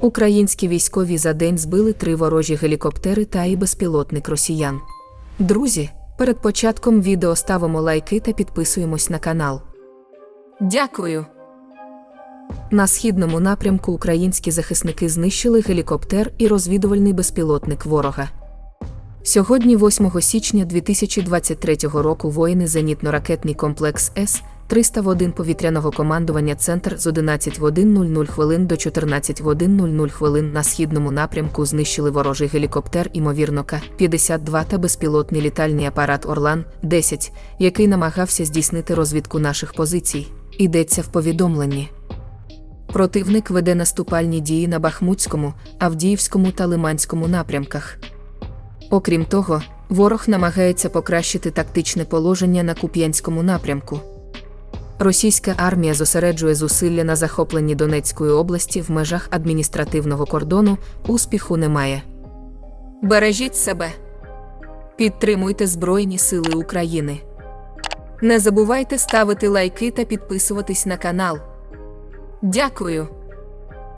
Українські військові за день збили три ворожі гелікоптери та і безпілотник росіян. Друзі, перед початком відео ставимо лайки та підписуємось на канал. Дякую. На східному напрямку українські захисники знищили гелікоптер і розвідувальний безпілотник ворога. Сьогодні, 8 січня 2023 року, воїни зенітно-ракетний комплекс С 301 повітряного командування Центр з 11 годин 00 хвилин до 14 годин 00 хвилин на східному напрямку знищили ворожий гелікоптер, імовірно К-52 та безпілотний літальний апарат Орлан 10, який намагався здійснити розвідку наших позицій. Йдеться в повідомленні. Противник веде наступальні дії на Бахмутському, Авдіївському та Лиманському напрямках. Окрім того, ворог намагається покращити тактичне положення на Куп'янському напрямку. Російська армія зосереджує зусилля на захопленні Донецької області в межах адміністративного кордону, успіху немає. Бережіть себе. Підтримуйте Збройні Сили України. Не забувайте ставити лайки та підписуватись на канал. Дякую.